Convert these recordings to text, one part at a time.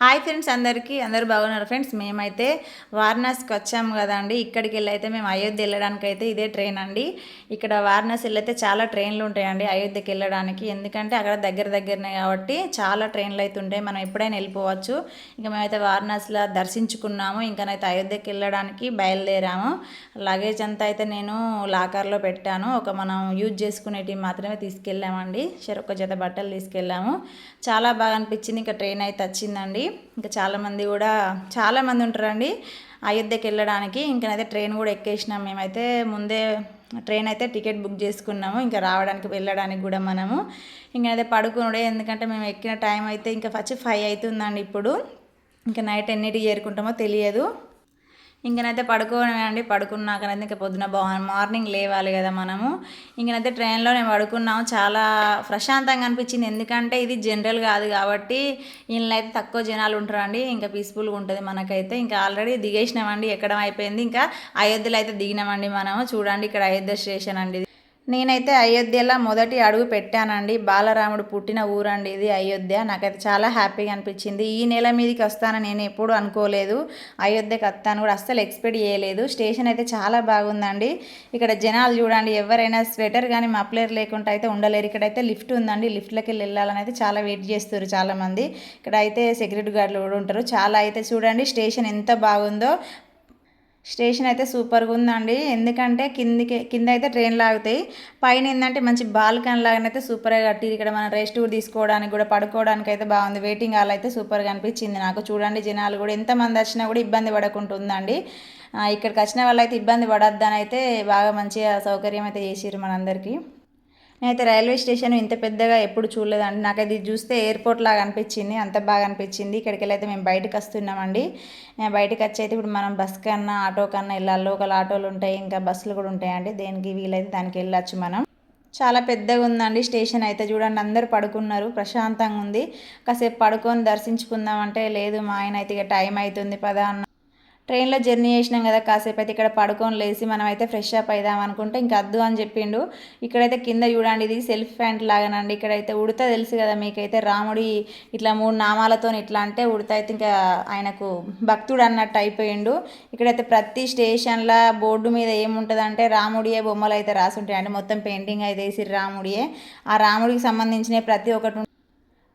Hi friends అందరికీ అందరూ బాగున్నారు ఫ్రెండ్స్. మేమైతే వారణాసికి వచ్చాము కదండి. ఇక్కడికి వెళ్ళి అయితే మేము అయోధ్య వెళ్ళడానికి అయితే ఇదే ట్రైన్ అండి. ఇక్కడ వారణాసి వెళ్ళైతే చాలా ట్రైన్లు ఉంటాయండి అయోధ్యకి వెళ్ళడానికి. ఎందుకంటే అక్కడ దగ్గర దగ్గరనే కాబట్టి చాలా ట్రైన్లు అయితే ఉంటాయి. మనం ఎప్పుడైనా వెళ్ళిపోవచ్చు. ఇంకా మేమైతే వారణాసిలో దర్శించుకున్నాము. ఇంకనైతే అయోధ్యకి వెళ్ళడానికి బయలుదేరాము. లగేజ్ అంతా అయితే నేను లాకర్లో పెట్టాను. ఒక మనం యూజ్ చేసుకునేటివి మాత్రమే తీసుకెళ్ళామండి. సరే ఒక జత బట్టలు తీసుకెళ్ళాము. చాలా బాగా అనిపించింది. ఇంకా ట్రైన్ అయితే వచ్చిందండి. ఇంకా చాలామంది కూడా చాలామంది ఉంటారండి. అయోధ్యకి వెళ్ళడానికి ఇంకనైతే ట్రైన్ కూడా ఎక్కేసినాం మేమైతే. ముందే ట్రైన్ అయితే టికెట్ బుక్ చేసుకున్నాము. ఇంకా రావడానికి వెళ్ళడానికి కూడా మనము. ఇంకనైతే పడుకునుడే ఎందుకంటే మేము ఎక్కిన టైం అయితే ఇంకా ఫస్ట్ ఫైవ్ అవుతుందండి ఇప్పుడు. ఇంకా నైట్ ఎన్నిటికి చేరుకుంటామో తెలియదు. ఇంకనైతే పడుకోనండి పడుకున్నాకనైతే ఇంకా పొద్దున బా మార్నింగ్ లేవాలి కదా మనము. ఇంకనైతే ట్రైన్లో నేను పడుకున్నాము. చాలా ప్రశాంతంగా అనిపించింది. ఎందుకంటే ఇది జనరల్ కాదు కాబట్టి ఇంట్లో అయితే తక్కువ జనాలు ఉంటారండి. ఇంకా పీస్ఫుల్గా ఉంటుంది మనకైతే. ఇంకా ఆల్రెడీ దిగేసినామండి. ఎక్కడం అయిపోయింది. ఇంకా అయోధ్యలో అయితే దిగినామండి మనము. చూడండి ఇక్కడ అయోధ్య స్టేషన్ అండి నేనైతే అయోధ్యలో మొదటి అడుగు పెట్టానండి. బాలరాముడు పుట్టిన ఊరండి ఇది అయోధ్య. నాకైతే చాలా హ్యాపీగా అనిపించింది. ఈ నెల మీదకి వస్తానని నేను ఎప్పుడు అనుకోలేదు. అయోధ్యకి వస్తాను కూడా అస్సలు ఎక్స్పెక్ట్ చేయలేదు. స్టేషన్ అయితే చాలా బాగుందండి. ఇక్కడ జనాలు చూడండి ఎవరైనా స్వెటర్ కానీ మఫ్లర్ లేకుండా అయితే ఉండలేరు. ఇక్కడైతే లిఫ్ట్ ఉందండి. లిఫ్ట్లోకి వెళ్ళి వెళ్ళాలని అయితే చాలా వెయిట్ చేస్తారు చాలామంది. ఇక్కడ అయితే సెక్యూరిటీ గార్డులు కూడా ఉంటారు. చాలా అయితే చూడండి స్టేషన్ ఎంత బాగుందో. స్టేషన్ అయితే సూపర్గా ఉందండి. ఎందుకంటే కిందికి కింద అయితే ట్రైన్లు ఆగుతాయి. పైన ఏంటంటే మంచి బాల్కన్ లాగానైతే సూపర్గా కట్టి ఇక్కడ మనం రెస్ట్ కూడా తీసుకోవడానికి కూడా పడుకోవడానికి అయితే బాగుంది. వెయిటింగ్ హాల్ అయితే సూపర్గా అనిపించింది నాకు. చూడండి జనాలు కూడా ఎంతమంది వచ్చినా కూడా ఇబ్బంది పడకుంటుందండి ఇక్కడికి వచ్చిన వాళ్ళైతే ఇబ్బంది పడొద్దని అయితే బాగా మంచిగా సౌకర్యం అయితే చేసిర్రు మనందరికీ. నేనైతే రైల్వే స్టేషన్ ఇంత పెద్దగా ఎప్పుడు చూడలేదండి నాకు అది చూస్తే ఎయిర్పోర్ట్ లాగా అనిపించింది. అంత బాగా అనిపించింది. ఇక్కడికి వెళ్ళైతే మేము బయటకు వస్తున్నామండి. బయటకు వచ్చి అయితే ఇప్పుడు మనం బస్ కన్నా ఆటో కన్నా వెళ్ళాలి. లోకల్ ఆటోలు ఉంటాయి. ఇంకా బస్సులు కూడా ఉంటాయండి. దేనికి వీలైతే దానికి వెళ్ళొచ్చు మనం. చాలా పెద్దగా ఉందండి స్టేషన్ అయితే. చూడండి అందరు పడుకున్నారు. ప్రశాంతంగా ఉంది. కాసేపు పడుకొని దర్శించుకుందాం అంటే లేదు. మా ఆయన అయితే ఇక టైం అవుతుంది. పదా అన్న ట్రైన్లో జర్నీ చేసినాం కదా కాసేపు అయితే ఇక్కడ పడుకొని లేచి మనం అయితే ఫ్రెష్ అప్ అయిదాం అనుకుంటే ఇంకా అద్దు అని చెప్పిండు. ఇక్కడైతే కింద చూడండి ఇది సెల్ఫ్ ప్యాంట్ లాగానండి. ఇక్కడైతే ఉడత తెలుసు కదా మీకైతే రాముడి ఇట్లా మూడు నామాలతో ఇట్లా అంటే ఉడత అయితే ఇంకా ఆయనకు భక్తుడు అన్నట్టు అయిపోయిండు. ఇక్కడైతే ప్రతి స్టేషన్లో బోర్డు మీద ఏముంటుందంటే రాముడియే బొమ్మలు అయితే రాసి ఉంటాయి అంటే మొత్తం పెయింటింగ్ అయితే వేసి రాముడియే. ఆ రాముడికి సంబంధించిన ప్రతి ఒక్కటి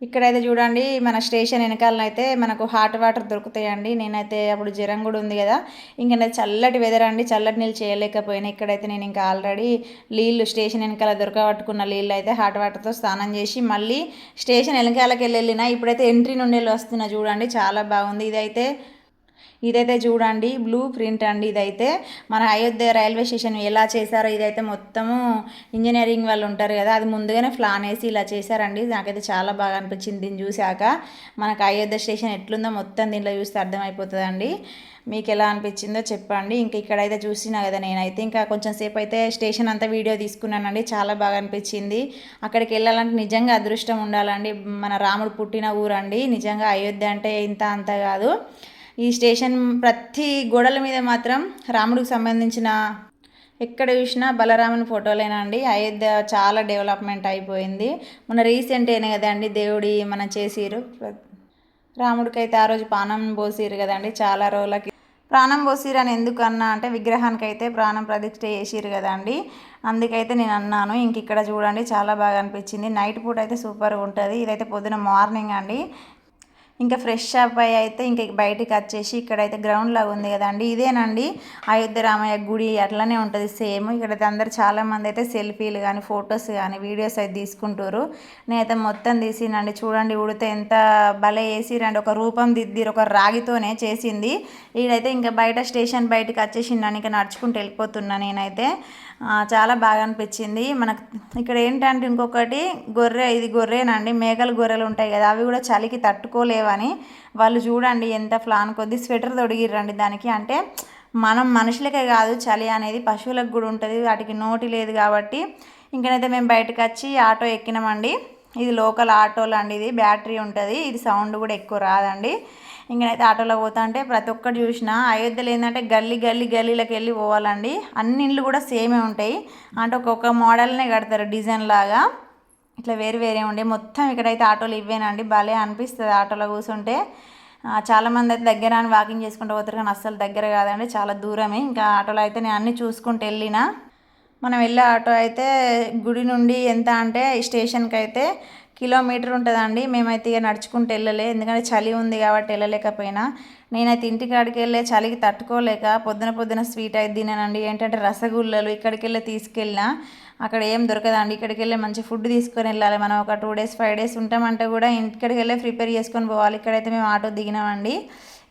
ఇక్కడైతే చూడండి మన స్టేషన్ వెనకాలనైతే అయితే మనకు హాట్ వాటర్ దొరుకుతాయండి. నేనైతే అప్పుడు జ్వరం కూడా ఉంది కదా ఇంకా చల్లటి వెదర్ అండి చల్లటి నీళ్ళు చేయలేకపోయినా. ఇక్కడైతే నేను ఇంకా ఆల్రెడీ నీళ్ళు స్టేషన్ వెనకాల దొరకబట్టుకున్న నీళ్ళు అయితే హాట్ వాటర్తో స్నానం చేసి మళ్ళీ స్టేషన్ వెనకాలకి వెళ్ళి ఇప్పుడైతే ఎంట్రీ నుండి వెళ్ళి వస్తున్నా చూడండి చాలా బాగుంది. ఇదైతే ఇదైతే చూడండి బ్లూ ప్రింట్ అండి ఇదైతే. మన అయోధ్య రైల్వే స్టేషన్ ఎలా చేశారో ఇదైతే మొత్తము ఇంజనీరింగ్ వాళ్ళు ఉంటారు కదా అది ముందుగానే ప్లాన్ వేసి ఇలా చేశారండి. నాకైతే చాలా బాగా అనిపించింది దీన్ని చూశాక. మనకు అయోధ్య స్టేషన్ ఎట్లుందో మొత్తం దీంట్లో చూస్తే అర్థమైపోతుందండి. మీకు ఎలా అనిపించిందో చెప్పండి. ఇంక ఇక్కడైతే చూసినా కదా నేనైతే. ఇంకా కొంచెం సేపు అయితే స్టేషన్ అంతా వీడియో తీసుకున్నానండి. చాలా బాగా అనిపించింది. అక్కడికి వెళ్ళాలంటే నిజంగా అదృష్టం ఉండాలండి. మన రాముడు పుట్టిన ఊరండి. నిజంగా అయోధ్య అంటే ఇంత అంత కాదు. ఈ స్టేషన్ ప్రతి గోడల మీద మాత్రం రాముడికి సంబంధించిన ఎక్కడ చూసినా బలరాముని ఫోటోలేనండి అయోధ్య చాలా డెవలప్మెంట్ అయిపోయింది. మన రీసెంట్ అయినా కదండి దేవుడి మనం చేసిరు రాముడికి అయితే ఆ రోజు ప్రాణం పోసిరు కదండి చాలా రోజులకి. ప్రాణం పోసిరు అని ఎందుకు అన్నా అంటే విగ్రహానికి అయితే ప్రాణం ప్రతిష్ఠ చేసిరు కదండి అందుకైతే నేను అన్నాను ఇంక ఇక్కడ చూడండి చాలా బాగా అనిపించింది. నైట్ పూట అయితే సూపర్గా ఉంటుంది. ఇదైతే పొద్దున మార్నింగ్ అండి. ఇంకా ఫ్రెష్ అప్ అయ్యి అయితే ఇంక బయటకు వచ్చేసి ఇక్కడైతే గ్రౌండ్ లాగా ఉంది కదండి. ఇదేనండి? అయోధ్య రామయ్య గుడి అట్లనే ఉంటుంది. సేమ్ ఇక్కడైతే అందరు చాలామంది అయితే సెల్ఫీలు కానీ ఫొటోస్ కానీ వీడియోస్ అయితే తీసుకుంటారు నేనైతే మొత్తం తీసినండి చూడండి ఉడితే ఎంత భలే వేసిరండి ఒక రూపం దిద్దిరు ఒక రాగితోనే చేసింది. ఈడైతే ఇంకా బయట స్టేషన్ బయటకు వచ్చేసిందని ఇంకా నడుచుకుంటూ వెళ్ళిపోతున్నా నేనైతే. చాలా బాగా అనిపించింది. మనకు ఇక్కడ ఏంటంటే ఇంకొకటి గొర్రె ఇది గొర్రెనండి. మేకలు గొర్రెలు ఉంటాయి కదా అవి కూడా చలికి తట్టుకోలేవని వాళ్ళు చూడండి ఎంత ఫ్లాన్ కొద్ది స్వెటర్ తొడిగిర్రండి దానికి. అంటే మనం మనుషులకే కాదు చలి అనేది పశువులకు కూడా ఉంటుంది వాటికి నోటి లేదు కాబట్టి. ఇంకనైతే మేము బయటకు వచ్చి ఆటో ఎక్కినామండి. ఇది లోకల్ ఆటోలు అండి ఇది బ్యాటరీ ఉంటుంది ఇది సౌండ్ కూడా ఎక్కువ రాదండి. ఇంకనైతే ఆటోలో పోతా అంటే ప్రతి ఒక్కటి చూసిన. అయోధ్యలో ఏంటంటే గల్లీ గల్లీ గల్లీలకు వెళ్ళి పోవాలండి. అన్ని ఇండ్లు కూడా సేమే ఉంటాయి. అంటే ఒక్కొక్క మోడల్నే కడతారు డిజైన్ లాగా. ఇట్లా వేరు వేరే ఉండే. మొత్తం ఇక్కడైతే ఆటోలు ఇవ్వేనండి. భలే అనిపిస్తుంది ఆటోలో కూర్చుంటే. చాలామంది అయితే దగ్గర అని వాకింగ్ చేసుకుంటూ పోతారు కానీ అస్సలు దగ్గర కాదండి. చాలా దూరమే. ఇంకా ఆటోలో అయితే నేను అన్నీ చూసుకుంటూ వెళ్ళిన. మనం వెళ్ళే ఆటో అయితే గుడి నుండి ఎంత అంటే స్టేషన్కి అయితే కిలోమీటర్ ఉంటుందండి. మేమైతే ఇక నడుచుకుంటూ వెళ్ళలే. ఎందుకంటే చలి ఉంది కాబట్టి వెళ్ళలేకపోయినా. నేనైతే ఇంటికాడికి వెళ్ళే చలికి తట్టుకోలేక పొద్దున పొద్దున స్వీట్ అయితే తినానండి. ఏంటంటే రసగుల్లలు ఇక్కడికి వెళ్ళి తీసుకెళ్ళినా అక్కడ ఏం దొరకదండి. ఇక్కడికి వెళ్ళి మంచి ఫుడ్ తీసుకొని వెళ్ళాలి. మనం ఒక టూ డేస్ ఫైవ్ డేస్ ఉంటామంటే కూడా ఇక్కడికి వెళ్ళి ప్రిపేర్ చేసుకొని పోవాలి. ఇక్కడైతే మేము ఆటో దిగినామండి.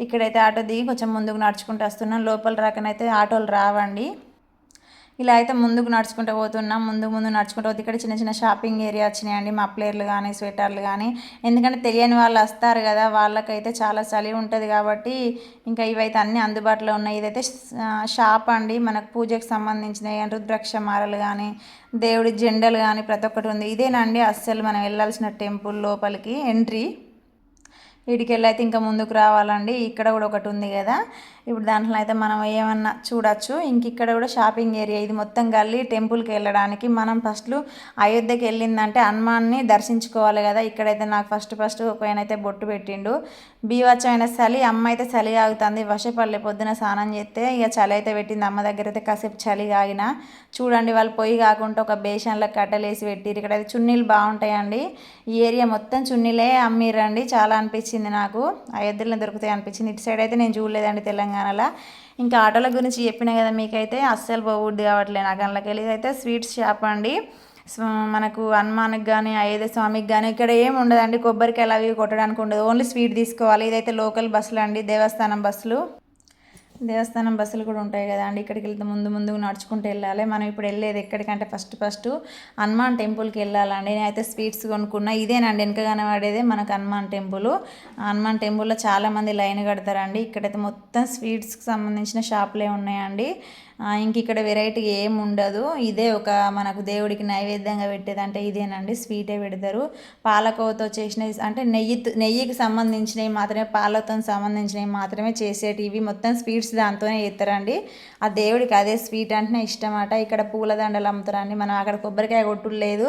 ఇక్కడైతే ఆటో దిగి కొంచెం ముందుకు నడుచుకుంటూ వస్తున్నాం. లోపల రాకనైతే ఆటోలు రావండి. ఇలా అయితే ముందుకు నడుచుకుంటూ పోతున్నాం. ముందు ముందు నడుచుకుంటూ పోతే ఇక్కడ చిన్న చిన్న షాపింగ్ ఏరియా వచ్చినాయండి. మప్లేర్లు కానీ స్వెటర్లు కానీ ఎందుకంటే తెలియని వాళ్ళు వస్తారు కదా వాళ్ళకైతే చాలా చలి ఉంటుంది కాబట్టి ఇంకా ఇవైతే అన్నీ అందుబాటులో ఉన్నాయి. ఇదైతే షాప్ అండి. మనకు పూజకు సంబంధించినవి రుద్రాక్ష మాలలు కానీ దేవుడి జెండలు కానీ ప్రతి ఒక్కటి ఉంది. ఇదేనండి అస్సలు మనం వెళ్ళాల్సిన టెంపుల్ లోపలికి. ఎంట్రీ వీటికి వెళ్ళి అయితే ఇంకా ముందుకు రావాలండి. ఇక్కడ కూడా ఒకటి ఉంది కదా. ఇప్పుడు దాంట్లో అయితే మనం ఏమన్నా చూడొచ్చు. ఇంక ఇక్కడ కూడా షాపింగ్ ఏరియా ఇది మొత్తం గల్లీ టెంపుల్కి వెళ్ళడానికి. మనం ఫస్ట్లు అయోధ్యకి వెళ్ళిందంటే హనుమాన్ని దర్శించుకోవాలి కదా. ఇక్కడైతే నాకు ఫస్ట్ ఫస్ట్ ఒక ఆయన అయితే బొట్టు పెట్టిండు. బీవచ్చమైన చలి అమ్మ అయితే చలి ఆగుతుంది. వర్షపల్లి పొద్దున స్నానం చేస్తే ఇక చలి అయితే పెట్టింది. అమ్మ దగ్గర అయితే కాసేపు చలి ఆగిన. చూడండి వాళ్ళు పొయ్యి కాకుండా ఒక బేషన్లో కట్టలేసి పెట్టిరు ఇక్కడ అయితే చున్నీలు బాగుంటాయండి. ఈ ఏరియా మొత్తం చున్నీలే అమ్మిరండి చాలా అనిపించింది. నాకు. అయోధ్యలో దొరుకుతాయి అనిపించింది. ఇటు సైడ్ అయితే నేను చూడలేదండి తెలంగాణలో. ఇంకా ఆటోల గురించి చెప్పిన కదా మీకైతే అస్సలు పోవద్దు కావట్లేదు. నాకు అందులోకి వెళ్ళి అయితే స్వీట్స్ షాప్ అండి. మనకు హనుమాన్కి కానీ అయోధ్య స్వామికి కానీ ఇక్కడ ఏమి ఉండదండి. కొబ్బరికాయలు అవి కొట్టడానికి ఉండదు. ఓన్లీ స్వీట్ తీసుకోవాలి. ఇదైతే లోకల్ బస్సులు అండి దేవస్థానం బస్సులు. దేవస్థానం బస్సులు కూడా ఉంటాయి కదా అండి ఇక్కడికి వెళ్తే ముందు ముందు నడుచుకుంటూ వెళ్ళాలి. మనం ఇప్పుడు వెళ్ళేది ఎక్కడికంటే ఫస్ట్ ఫస్ట్ హనుమాన్ టెంపుల్కి వెళ్ళాలండి. నేనైతే స్వీట్స్ కొనుక్కున్నా. ఇదేనండి వెనక కనబడేదే మనకు హనుమాన్ టెంపుల్. హనుమాన్ టెంపుల్లో చాలామంది లైన్ కడతారండి. ఇక్కడైతే మొత్తం స్వీట్స్కి సంబంధించిన షాపులే ఉన్నాయండి. ఇంక ఇక్కడ వెరైటీ ఏం ఉండదు. ఇదే ఒక మనకు దేవుడికి నైవేద్యంగా పెట్టేది అంటే ఇదేనండి స్వీటే పెడతారు. పాలకోవతో చేసినవి అంటే నెయ్యి నెయ్యికి సంబంధించినవి మాత్రమే పాలతో సంబంధించినవి మాత్రమే చేసేటివి. మొత్తం స్వీట్స్ దాంతోనే చేస్తారండి. ఆ దేవుడికి అదే స్వీట్ అంటేనే ఇష్టం అట ఇక్కడ పూలదండలు అమ్ముతారండి. మనం అక్కడ కొబ్బరికాయ కొట్టుడు లేదు.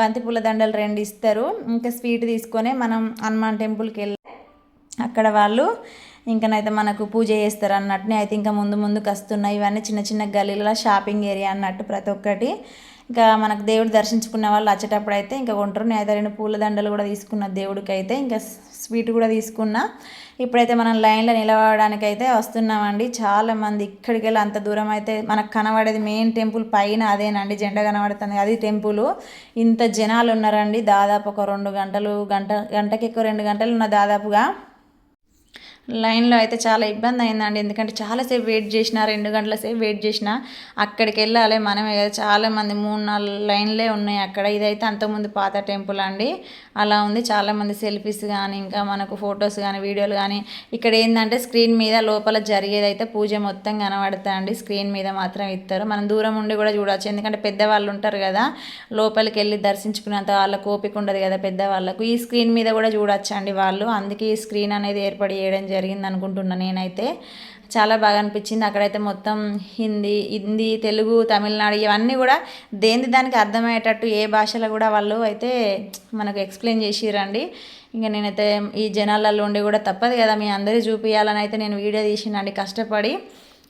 బంతి పూలదండలు రెండు ఇస్తారు. ఇంకా స్వీట్ తీసుకొని మనం హనుమాన్ టెంపుల్కి వెళ్ళి అక్కడ వాళ్ళు ఇంకనైతే మనకు పూజ చేస్తారు అన్నట్టు. అయితే ఇంకా ముందు ముందుకు వస్తున్నాయి ఇవన్నీ చిన్న చిన్న గల్లీల షాపింగ్ ఏరియా అన్నట్టు ప్రతి ఒక్కటి. ఇంకా మనకు దేవుడు దర్శించుకున్న వాళ్ళు వచ్చేటప్పుడు అయితే ఇంకా కొంటారు. నేనైతే రెండు పూలదండలు కూడా తీసుకున్న దేవుడికి అయితే ఇంకా స్వీట్ కూడా తీసుకున్నా. ఇప్పుడైతే మనం లైన్లో నిలబడడానికి అయితే వస్తున్నామండి. చాలామంది ఇక్కడికి వెళ్ళి అంత దూరం అయితే మనకు కనబడేది మెయిన్ టెంపుల్ పైన అదేనండి. జెండా కనబడుతుంది. అది టెంపుల్. ఇంత జనాలు ఉన్నారండి. దాదాపు ఒక రెండు గంటలు గంట గంటకి ఎక్కువ రెండు గంటలు ఉన్న దాదాపుగా లైన్లో అయితే చాలా ఇబ్బంది అయిందండి. ఎందుకంటే చాలాసేపు వెయిట్ చేసిన రెండు గంటల సేపు వెయిట్ చేసిన అక్కడికి వెళ్ళాలి మనమే కదా. చాలా మంది మూడు నాలుగు లైన్లే ఉన్నాయి అక్కడ. ఇదైతే అంతకుముందు పాత టెంపుల్ అండి. అలా ఉంది. చాలామంది సెల్ఫీస్ కానీ ఇంకా మనకు ఫొటోస్ కానీ వీడియోలు కానీ ఇక్కడ ఏంటంటే స్క్రీన్ మీద లోపల జరిగేది అయితే పూజ మొత్తం కనబడతాయండి. స్క్రీన్ మీద మాత్రం ఇస్తారు. మనం దూరం ఉండి కూడా చూడవచ్చు ఎందుకంటే పెద్దవాళ్ళు ఉంటారు కదా లోపలికి వెళ్ళి దర్శించుకునేంత వాళ్ళకు ఓపిక ఉండదు కదా పెద్దవాళ్ళకు. ఈ స్క్రీన్ మీద కూడా చూడొచ్చు అండి వాళ్ళు. అందుకే ఈ స్క్రీన్ అనేది ఏర్పడి చేయడం జరిగింది అనుకుంటున్నాను నేనైతే. చాలా బాగా అనిపించింది అక్కడైతే మొత్తం హిందీ హిందీ తెలుగు తమిళనాడు ఇవన్నీ కూడా దేని దానికి అర్థమయ్యేటట్టు ఏ భాషలో కూడా వాళ్ళు అయితే మనకు ఎక్స్ప్లెయిన్ చేసిరండి. ఇంకా నేనైతే ఈ జనాలలో ఉండి కూడా తప్పదు కదా మీ అందరి చూపించాలని అయితే నేను వీడియో తీసినండి. కష్టపడి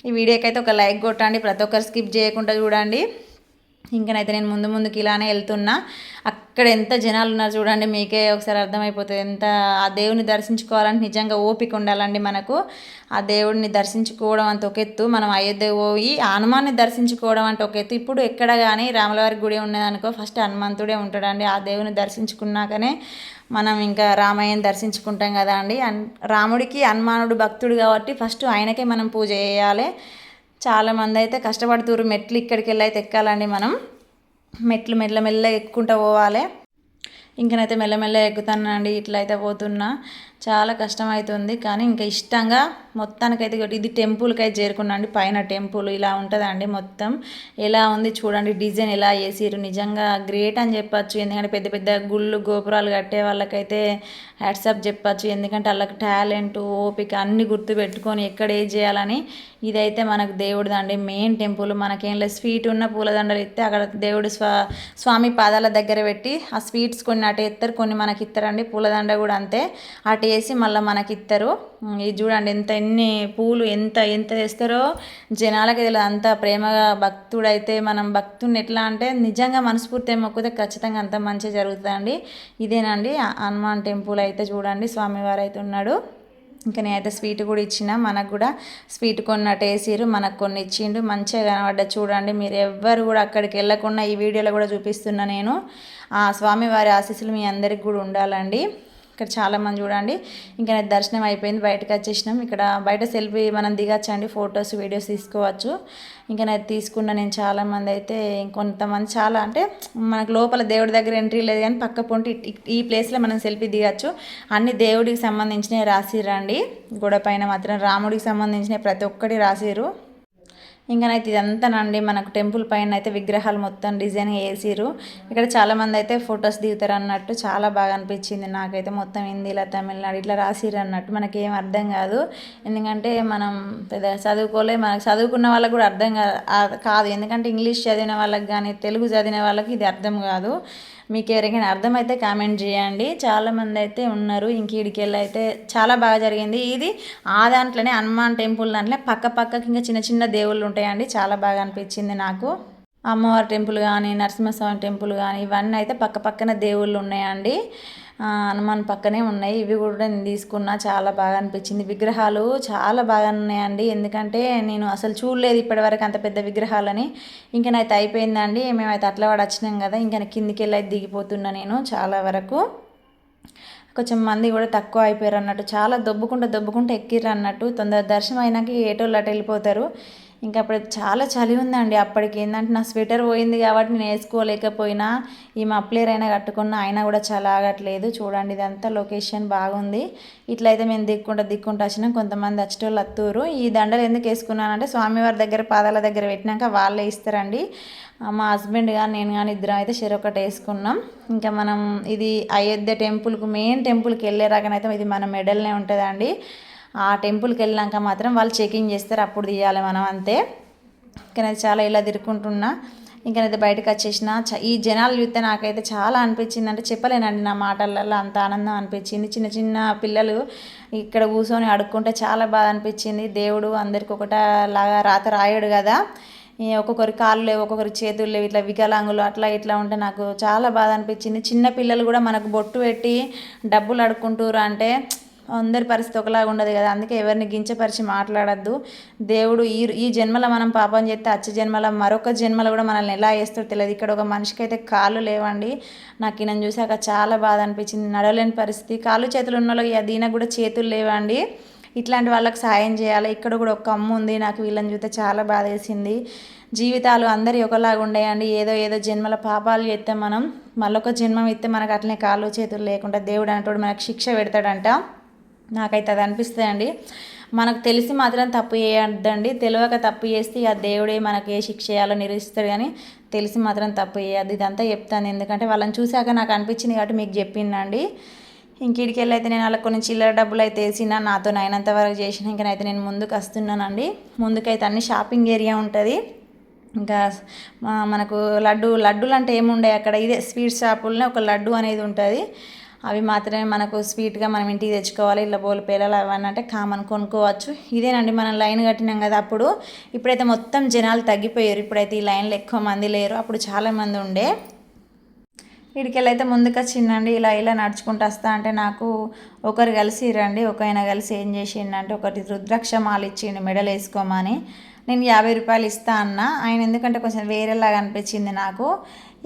ఈ వీడియోకి అయితే ఒక లైక్ కొట్టండి. ప్రతి ఒక్కరు స్కిప్ చేయకుండా చూడండి. ఇంకనైతే నేను ముందు ముందుకు ఇలానే వెళ్తున్నా. అక్కడ ఎంత జనాలు ఉన్నారు చూడండి మీకే ఒకసారి అర్థమైపోతుంది. ఎంత ఆ దేవుని దర్శించుకోవాలంటే నిజంగా ఓపిక ఉండాలండి మనకు. ఆ దేవుడిని దర్శించుకోవడం అంత ఒక ఎత్తు. మనం అయోధ్య పోయి హనుమాన్ని దర్శించుకోవడం అంటే ఒక ఎత్తు. ఇప్పుడు ఎక్కడ కానీ రాములవారి గుడి ఉన్నదనుకో ఫస్ట్ హనుమంతుడే ఉంటాడండి. ఆ దేవుని దర్శించుకున్నాకనే మనం ఇంకా రామయ్యని దర్శించుకుంటాం కదా అండి. రాముడికి హనుమానుడు భక్తుడు కాబట్టి ఫస్ట్ ఆయనకే మనం పూజ చేయాలి. చాలామంది అయితే కష్టపడుతురు మెట్లు ఇక్కడికి వెళ్ళి అయితే ఎక్కాలండి మనం. మెట్లు మెల్ల మెల్ల ఎక్కుకుంటూ పోవాలి. ఇంకనైతే మెల్లమెల్ల ఎక్కుతానండి. ఇట్లా అయితే పోతున్నా. చాలా కష్టం అవుతుంది కానీ ఇంకా ఇష్టంగా మొత్తానికైతే ఇది టెంపుల్కి అయితే చేరుకున్నాండి పైన టెంపుల్ ఇలా ఉంటుందండి మొత్తం. ఎలా ఉంది చూడండి. డిజైన్ ఎలా వేసిరు నిజంగా గ్రేట్ అని చెప్పచ్చు. ఎందుకంటే పెద్ద పెద్ద గుళ్ళు గోపురాలు కట్టే వాళ్ళకైతే హ్యాట్సాప్ చెప్పచ్చు. ఎందుకంటే వాళ్ళకి టాలెంట్ ఓపిక అన్ని గుర్తు పెట్టుకొని ఎక్కడ ఏం చేయాలని ఇదైతే మనకు దేవుడిదండి. Main temple. మనకేం లేదు. స్వీట్ ఉన్న పూలదండలు ఇస్తే అక్కడ దేవుడు స్వా స్వామి పాదాల దగ్గర పెట్టి ఆ స్వీట్స్ కొన్ని అటు ఎత్తారు కొన్ని మనకి ఇస్తారండి పూలదండ కూడా అంతే. ఆ వేసి మళ్ళీ మనకి ఇస్తారు ఇది చూడండి ఎంత ఎన్ని పూలు ఎంత ఎంత తెస్తారో జనాలకి తెలియదు అంత ప్రేమగా భక్తుడైతే మనం భక్తుడిని ఎట్లా అంటే నిజంగా మనస్ఫూర్తి మొక్కితే ఖచ్చితంగా అంత మంచి జరుగుతుందండి. ఇదేనండి హనుమాన్ టెంపుల్ అయితే చూడండి స్వామివారు అయితే ఉన్నాడు. ఇంకా నేనైతే స్వీట్ కూడా ఇచ్చిన మనకు కూడా స్వీట్ కొన్నట్టు వేసిరు మనకు కొన్ని ఇచ్చిండు మంచిగా కనబడ్డ చూడండి. మీరు ఎవ్వరు కూడా అక్కడికి వెళ్ళకుండా ఈ వీడియోలో కూడా చూపిస్తున్నా నేను. ఆ స్వామివారి ఆశీస్సులు మీ అందరికి కూడా ఉండాలండి. ఇక్కడ చాలామంది చూడండి. ఇంకా దర్శనం అయిపోయింది బయటకు వచ్చేసినాం. ఇక్కడ బయట సెల్ఫీ మనం దిగచ్చండి ఫొటోస్ వీడియోస్ తీసుకోవచ్చు. ఇంకా నేను తీసుకున్న నేను చాలామంది అయితే కొంతమంది చాలా అంటే మనకు లోపల దేవుడి దగ్గర ఎంట్రీ లేదు కానీ పక్క పొంటి ఈ ప్లేస్లో మనం సెల్ఫీ దిగచ్చు. అన్ని దేవుడికి సంబంధించినవి రాసిరండి గోడ పైన మాత్రం రాముడికి సంబంధించిన ప్రతి ఒక్కటి రాసిరు ఇంకనైతే ఇదంతానండి. మనకు టెంపుల్ పైన అయితే విగ్రహాలు మొత్తం డిజైన్ వేసిరు ఇక్కడ చాలామంది అయితే ఫొటోస్ దిగుతారు అన్నట్టు చాలా బాగా అనిపించింది నాకైతే. మొత్తం హిందీలో తమిళనాడు ఇట్లా రాసిరు అన్నట్టు మనకి ఏం అర్థం కాదు. ఎందుకంటే మనం పెద్ద చదువుకోలే మనకు చదువుకున్న వాళ్ళకి కూడా అర్థం కాదు కాదు. ఎందుకంటే ఇంగ్లీష్ చదివిన వాళ్ళకి కానీ తెలుగు చదివిన వాళ్ళకి ఇది అర్థం కాదు. మీకు ఎవరికైనా అర్థమైతే కామెంట్ చేయండి. చాలామంది అయితే ఉన్నారు. ఇంక ఈడికెళ్ళి అయితే చాలా బాగా జరిగింది. ఇది ఆ దాంట్లోనే హనుమాన్ టెంపుల్ దాంట్లో పక్క పక్కకి ఇంకా చిన్న చిన్న దేవుళ్ళు ఉంటాయండి. చాలా బాగా అనిపించింది నాకు. అమ్మవారి టెంపుల్ కానీ నరసింహస్వామి టెంపుల్ కానీ ఇవన్నీ అయితే పక్క పక్కన దేవుళ్ళు ఉన్నాయండి. హనుమాన్ పక్కనే ఉన్నాయి. ఇవి కూడా నేను తీసుకున్నా. చాలా బాగా అనిపించింది. విగ్రహాలు చాలా బాగా ఉన్నాయండి. ఎందుకంటే నేను అసలు చూడలేదు ఇప్పటివరకు అంత పెద్ద విగ్రహాలని. ఇంకా నైతే అయిపోయిందండి. మేమైతే అట్లా వాడు వచ్చినాం కదా. ఇంకా కిందికి వెళ్ళి అయితే దిగిపోతున్నా నేను చాలా వరకు. కొంచెం మంది కూడా తక్కువ అయిపోయారు అన్నట్టు. చాలా దొబ్బుకుంటూ దొబ్బుకుంటూ ఎక్కిర్రు అన్నట్టు. తొందర దర్శనం అయినాక ఏటోళ్ళు అటు వెళ్ళిపోతారు. ఇంకా అప్పుడు చాలా చలి ఉందండి. అప్పటికి ఏంటంటే నా స్వెటర్ పోయింది కాబట్టి నేను వేసుకోలేకపోయినా ఈ మప్లేర్ అయినా కట్టుకున్నా అయినా కూడా చాలా ఆగట్లేదు. చూడండి ఇదంతా లొకేషన్ బాగుంది. ఇట్లయితే మేము దిక్కుంటా దిక్కుంటా వచ్చినాం. కొంతమంది వచ్చేటోళ్ళు అత్తూరు. ఈ దండలు ఎందుకు వేసుకున్నానంటే స్వామివారి దగ్గర పాదాల దగ్గర పెట్టినాక వాళ్ళే ఇస్తారండి. మా హస్బెండ్ కానీ నేను కానీ ఇద్దరం అయితే చెరొకటి వేసుకున్నాం. ఇంకా మనం ఇది అయోధ్య టెంపుల్కి మెయిన్ టెంపుల్కి వెళ్ళే రకనైతే ఇది మన మెడల్నే ఉంటుందండి. ఆ టెంపుల్కి వెళ్ళాక మాత్రం వాళ్ళు చెకింగ్ చేస్తారు అప్పుడు తీయాలి మనం అంతే. ఇంకా చాలా ఇలా తిరుక్కుంటున్నా. ఇంకనైతే బయటకు వచ్చేసిన చ- ఈ జనాలు చూస్తే నాకైతే చాలా అనిపించింది. అంటే చెప్పలేనండి నా మాటలలో అంత ఆనందం అనిపించింది. చిన్న చిన్న పిల్లలు ఇక్కడ కూర్చొని అడుక్కుంటే చాలా బాగా అనిపించింది. దేవుడు అందరికి ఒకటలాగా రాత రాయడు కదా. ఒక్కొక్కరి కాళ్ళు లేవు ఒక్కొక్కరి చేతులు లేవు ఇట్లా వికలాంగులు అట్లా ఇట్లా ఉంటే నాకు చాలా బాధ అనిపించింది. చిన్న పిల్లలు కూడా మనకు బొట్టు పెట్టి డబ్బులు అడుక్కుంటారు అంటే అందరి పరిస్థితి ఒకలాగా ఉండదు కదా. అందుకే ఎవరిని గించపరిచి మాట్లాడద్దు. దేవుడు ఈ ఈ జన్మలో మనం పాపం చేస్తే అచ్చ జన్మల మరొక జన్మలో కూడా మనల్ని ఎలా వేస్తాడో తెలియదు. ఇక్కడ ఒక మనిషికి అయితే కాళ్ళు లేవండి. నాకు ఈయన చూసాక చాలా బాధ అనిపించింది. నడవలేని పరిస్థితి. కాళ్ళు చేతులు ఉన్న వాళ్ళకి దీనికి కూడా చేతులు లేవండి. ఇట్లాంటి వాళ్ళకి సాయం చేయాలి. ఇక్కడ కూడా ఒక అమ్మ ఉంది. నాకు వీళ్ళని చూస్తే చాలా బాధ వేసింది. జీవితాలు అందరి ఒకలాగా ఉండేయండి. ఏదో ఏదో జన్మల పాపాలు చేస్తే మనం మళ్ళొక జన్మం ఇస్తే మనకు అట్లనే కాళ్ళు చేతులు లేకుండా దేవుడు అంటాడు మనకు శిక్ష పెడతాడంట. నాకైతే అది అనిపిస్తుందండి. మనకు తెలిసి మాత్రం తప్పు చేయద్దండి. తెలియక తప్పు చేస్తే ఆ దేవుడే మనకి ఏ శిక్ష చేయాలో నిరూపిస్తాడు కానీ తెలిసి మాత్రం తప్పు చేయద్దు. ఇదంతా చెప్తాను. ఎందుకంటే వాళ్ళని చూశాక నాకు అనిపించింది కాబట్టి మీకు చెప్పిందండి. ఇంకిడికి వెళ్ళి అయితే నేను వాళ్ళకి కొన్ని చిల్లర డబ్బులు అయితే వేసిన నాతో అయినంత వరకు చేసిన ఇంకనైతే నేను ముందుకు వస్తున్నానండి. ముందుకైతే అన్ని షాపింగ్ ఏరియా ఉంటుంది. ఇంకా మనకు లడ్డు లడ్డూలు అంటే ఏముండే అక్కడ? ఇదే స్వీట్ షాపుల్నే ఒక లడ్డు అనేది ఉంటుంది. అవి మాత్రమే మనకు స్వీట్గా మనం ఇంటికి తెచ్చుకోవాలి ఇట్లా బోలు పేలాలు అవన్నీ అంటే కామన్ కొనుక్కోవచ్చు. ఇదేనండి మనం లైన్ కట్టినాం కదా అప్పుడు. ఇప్పుడైతే మొత్తం జనాలు తగ్గిపోయారు. ఇప్పుడైతే ఈ లైన్లో ఎక్కువ మంది లేరు. అప్పుడు చాలామంది ఉండే. ఇడికెళ్ళి అయితే ముందుకు వచ్చిందండి. ఇలా ఇలా నడుచుకుంటూ వస్తా అంటే నాకు ఒకరు కలిసి రండి ఒక ఆయన కలిసి ఏం చేసిండంటే ఒకటి రుద్రాక్ష మాల ఇచ్చిండు మెడల్ వేసుకోమని. నేను యాభై రూపాయలు ఇస్తా అన్న. ఆయన ఎందుకంటే కొంచెం వేరేలాగా అనిపించింది నాకు.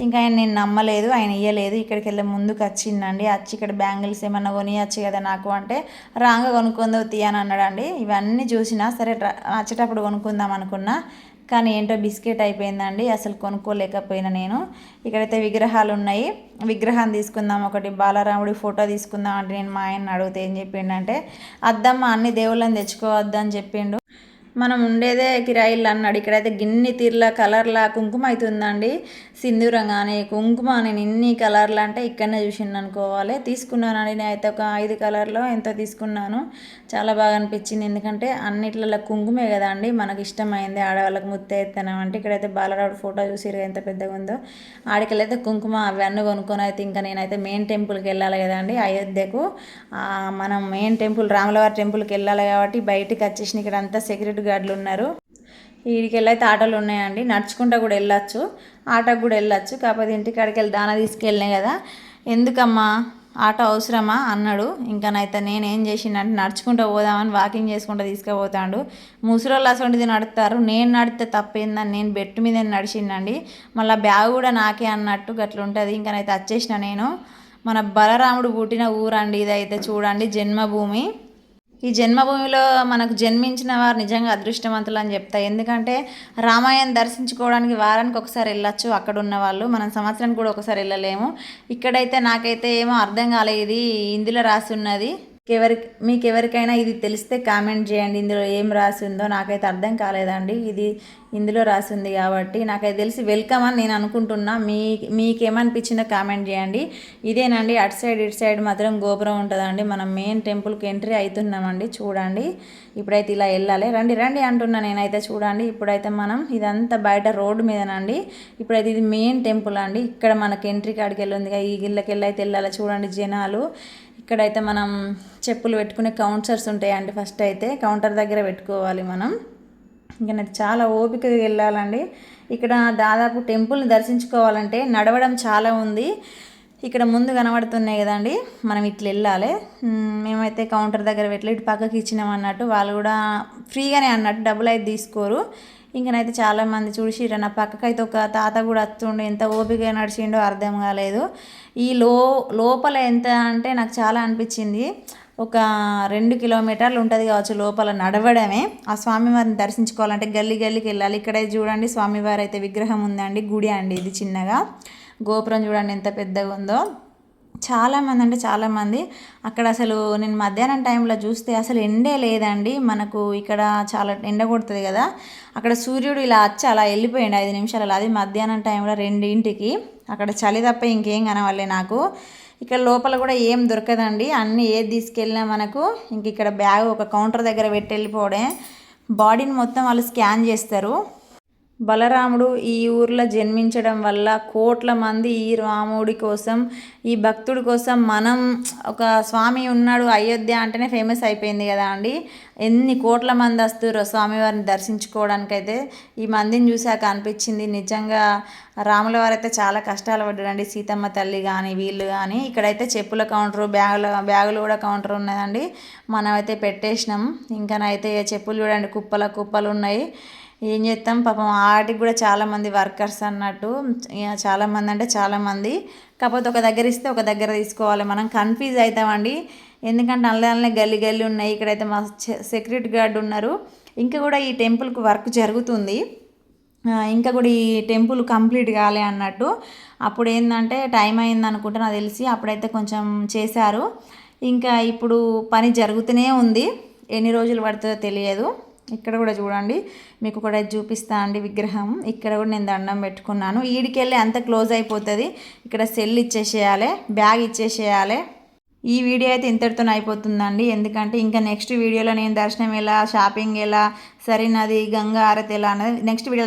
ఇంకా ఆయన నేను నమ్మలేదు ఆయన ఇయ్యలేదు. ఇక్కడికి వెళ్ళి ముందుకు వచ్చిందండి. వచ్చి ఇక్కడ బ్యాంగిల్స్ ఏమన్నా కొనియచ్చు కదా నాకు అంటే రాంగా కొనుక్కుందో తీయని అన్నాడండి. ఇవన్నీ చూసినా సరే వచ్చేటప్పుడు కొనుక్కుందాం అనుకున్నా. కానీ ఏంటో బిస్కెట్ అయిపోయిందండి. అసలు కొనుక్కోలేకపోయినా నేను. ఇక్కడైతే విగ్రహాలు ఉన్నాయి. విగ్రహం తీసుకుందాం ఒకటి. బాలరాముడి ఫోటో తీసుకుందాం అంటే నేను మా ఆయన అడిగితే ఏం చెప్పిండంటే అద్దమ్మ అన్ని దేవుళ్ళని తెచ్చుకోవద్దని చెప్పిండు. మనం ఉండేదే కిరాయిలు అన్నాడు. ఇక్కడైతే గిన్ని తీర్ల కలర్ల కుంకుమ అవుతుందండి సింధూరం కానీ కుంకుమ నేను ఇన్ని కలర్లు అంటే ఇక్కడనే చూసిండు అనుకోవాలి తీసుకున్నానండి. నేను అయితే ఒక ఐదు కలర్లో ఎంత తీసుకున్నాను. చాలా బాగా అనిపించింది. ఎందుకంటే అన్నిట్లలో కుంకుమే కదా అండి. మనకి ఇష్టమైంది. ఆడవాళ్ళకి ముత్తైతనం అంటే ఇక్కడైతే బాలరావుడు ఫోటో చూసిరు ఎంత పెద్దగా ఉందో. ఆడికెళ్ళైతే కుంకుమ అవన్నీ కొనుక్కొని అయితే ఇంకా నేనైతే మెయిన్ టెంపుల్కి వెళ్ళాలి కదండి అయోధ్యకు. మనం మెయిన్ టెంపుల్ రాములవారి టెంపుల్కి వెళ్ళాలి కాబట్టి బయటకు వచ్చేసిన ఇక్కడ అంతా సెక్యూరిటీ గార్డులు ఉన్నారు. వీడికి వెళ్ళైతే ఆటోలు ఉన్నాయండి. నడుచుకుంటా కూడా వెళ్ళొచ్చు. ఆటోకి కూడా వెళ్ళొచ్చు. కాకపోతే ఇంటికాడికి వెళ్ళి దాన తీసుకెళ్ళినాయి కదా. ఎందుకమ్మా? ఆటో అవసరమా? అన్నాడు. ఇంకానైతే నేను ఏం చేసిండంటే నడుచుకుంటూ పోదామని వాకింగ్ చేసుకుంటూ తీసుకుపోతాడు. ముసలోళ్ళు అసలుంటిది నడుపుతారు. నేను నడితే తప్పేందని నేను బెట్టు మీద నడిచిందండి మళ్ళీ బ్యాగ్ కూడా నాకే అన్నట్టు గట్ల ఉంటుంది. ఇంకానైతే వచ్చేసిన నేను. మన బలరాముడు పుట్టిన ఊరండి ఇదైతే చూడండి. జన్మభూమి. ఈ జన్మభూమిలో మనకు జన్మించిన వారు నిజంగా అదృష్టవంతులు అని చెప్తాయి. ఎందుకంటే రామాయణం దర్శించుకోవడానికి వారానికి ఒకసారి వెళ్ళచ్చు. అక్కడ ఉన్న వాళ్ళు మనం సంవత్సరానికి కూడా ఒకసారి వెళ్ళలేము. ఇక్కడైతే నాకైతే ఏమో అర్థం కాలేదు. ఇది ఇందులో రాసి ఉన్నది. ఎవరికి మీకు ఎవరికైనా ఇది తెలిస్తే కామెంట్ చేయండి. ఇందులో ఏం రాసి ఉందో నాకైతే అర్థం కాలేదండి. ఇది ఇందులో రాసి ఉంది కాబట్టి నాకైతే తెలిసి వెల్కమ్ అని నేను అనుకుంటున్నా. మీ మీకేమనిపించిందో కామెంట్ చేయండి. ఇదేనండి అటు సైడ్ ఇటు సైడ్ మాత్రం గోపురం ఉంటుందండి. మనం మెయిన్ టెంపుల్కి ఎంట్రీ అవుతున్నామండి చూడండి. ఇప్పుడైతే ఇలా వెళ్ళాలి. రండి రండి అంటున్నా నేనైతే చూడండి. ఇప్పుడైతే మనం ఇదంతా బయట రోడ్డు మీదనండి. ఇప్పుడైతే ఇది మెయిన్ టెంపుల్ అండి. ఇక్కడ మనకి ఎంట్రీ కాడికి వెళ్ళి ఉంది ఈ గిళ్ళకి వెళ్ళి అయితే వెళ్ళాలి చూడండి జనాలు. ఇక్కడైతే మనం చెప్పులు పెట్టుకునే కౌంటర్స్ ఉంటాయండి ఫస్ట్ అయితే. కౌంటర్ దగ్గర పెట్టుకోవాలి మనం. ఇంకా నాకు చాలా ఓపికగా వెళ్ళాలండి. ఇక్కడ దాదాపు టెంపుల్ని దర్శించుకోవాలంటే నడవడం చాలా ఉంది. ఇక్కడ ముందు కనబడుతున్నాయి కదండి. మనం ఇట్లా వెళ్ళాలి. మేమైతే కౌంటర్ దగ్గర పెట్టి ఇటు పక్కకి ఇచ్చినాం అన్నట్టు. వాళ్ళు కూడా ఫ్రీగానే అన్నట్టు డబ్బులు అయితే తీసుకోరు. ఇంకనైతే చాలామంది చూసిర్రు నా పక్కకైతే ఒక తాత కూడా వస్తుండే ఎంత ఓపిక నడిచిండో అర్థం కాలేదు. ఈ లో లోపల ఎంత అంటే నాకు చాలా అనిపించింది. ఒక రెండు కిలోమీటర్లు ఉంటుంది కావచ్చు లోపల నడవడమే. ఆ స్వామివారిని దర్శించుకోవాలంటే గల్లి గల్లికి వెళ్ళాలి. ఇక్కడే చూడండి స్వామివారి అయితే విగ్రహం ఉందండి గుడి అండి ఇది చిన్నగా. గోపురం చూడండి ఎంత పెద్దగా ఉందో. చాలామంది అంటే చాలామంది అక్కడ అసలు నేను మధ్యాహ్నం టైంలో చూస్తే అసలు ఎండే లేదండి. మనకు ఇక్కడ చాలా ఎండ కొడుతుంది కదా. అక్కడ సూర్యుడు ఇలా వచ్చి అలా వెళ్ళిపోయాడు ఐదు నిమిషాలు అలా. అది మధ్యాహ్నం టైంలో రెండింటికి. అక్కడ చలి తప్ప ఇంకేం కనవాలే నాకు. ఇక్కడ లోపల కూడా ఏం దొరకదండి. అన్నీ ఏది తీసుకెళ్ళినా మనకు ఇంక ఇక్కడ బ్యాగ్ ఒక కౌంటర్ దగ్గర పెట్టి వెళ్ళిపోవడే బాడీని మొత్తం వాళ్ళు స్కాన్ చేస్తారు. బలరాముడు ఈ ఊర్లో జన్మించడం వల్ల కోట్ల మంది ఈ రాముడి కోసం ఈ భక్తుడి కోసం మనం ఒక స్వామి ఉన్నాడు అయోధ్య అంటేనే ఫేమస్ అయిపోయింది కదా అండి. ఎన్ని కోట్ల మంది వస్తుర్రో స్వామివారిని దర్శించుకోవడానికైతే ఈ మందిని చూశాక అనిపించింది. నిజంగా రాముల వారైతే చాలా కష్టాలు పడ్డారండి. సీతమ్మ తల్లి కానీ వీళ్ళు కానీ ఇక్కడైతే చెప్పుల కౌంటర్ బ్యాగుల బ్యాగులు కూడా కౌంటర్ ఉన్నదండి. మనమైతే పెట్టేసినాం. ఇంకానైతే చెప్పులు చూడండి. కుప్పల కుప్పలు ఉన్నాయి. ఏం చేస్తాం? పాపం వాటికి కూడా చాలామంది వర్కర్స్ అన్నట్టు చాలామంది అంటే చాలామంది కాకపోతే ఒక దగ్గర ఇస్తే ఒక దగ్గర తీసుకోవాలి. మనం కన్ఫ్యూజ్ అవుతామండి. ఎందుకంటే అల్లనే గల్లి గల్లి ఉన్నాయి. ఇక్కడైతే మా సెక్యూరిటీ గార్డ్ ఉన్నారు. ఇంకా కూడా ఈ టెంపుల్కి వర్క్ జరుగుతుంది. ఇంకా కూడా ఈ టెంపుల్ కంప్లీట్ కాలే అన్నట్టు. అప్పుడు ఏంటంటే టైం అయింది అనుకుంటా నాకు తెలిసి అప్పుడైతే కొంచెం చేశారు. ఇంకా ఇప్పుడు పని జరుగుతూనే ఉంది. ఎన్ని రోజులు పడుతుందో తెలియదు. ఇక్కడ కూడా చూడండి మీకు కూడా చూపిస్తా అండి విగ్రహం. ఇక్కడ కూడా నేను దండం పెట్టుకున్నాను. ఈడికెళ్ళి అంత క్లోజ్ అయిపోతుంది. ఇక్కడ సెల్ ఇచ్చేసేయాలి బ్యాగ్ ఇచ్చేసేయాలి. ఈ వీడియో అయితే ఇంతటితో అయిపోతుందండి. ఎందుకంటే ఇంకా నెక్స్ట్ వీడియోలో నేను దర్శనం ఎలా షాపింగ్ ఎలా సరైనది గంగా ఆరతి ఎలా అనేది నెక్స్ట్ వీడియో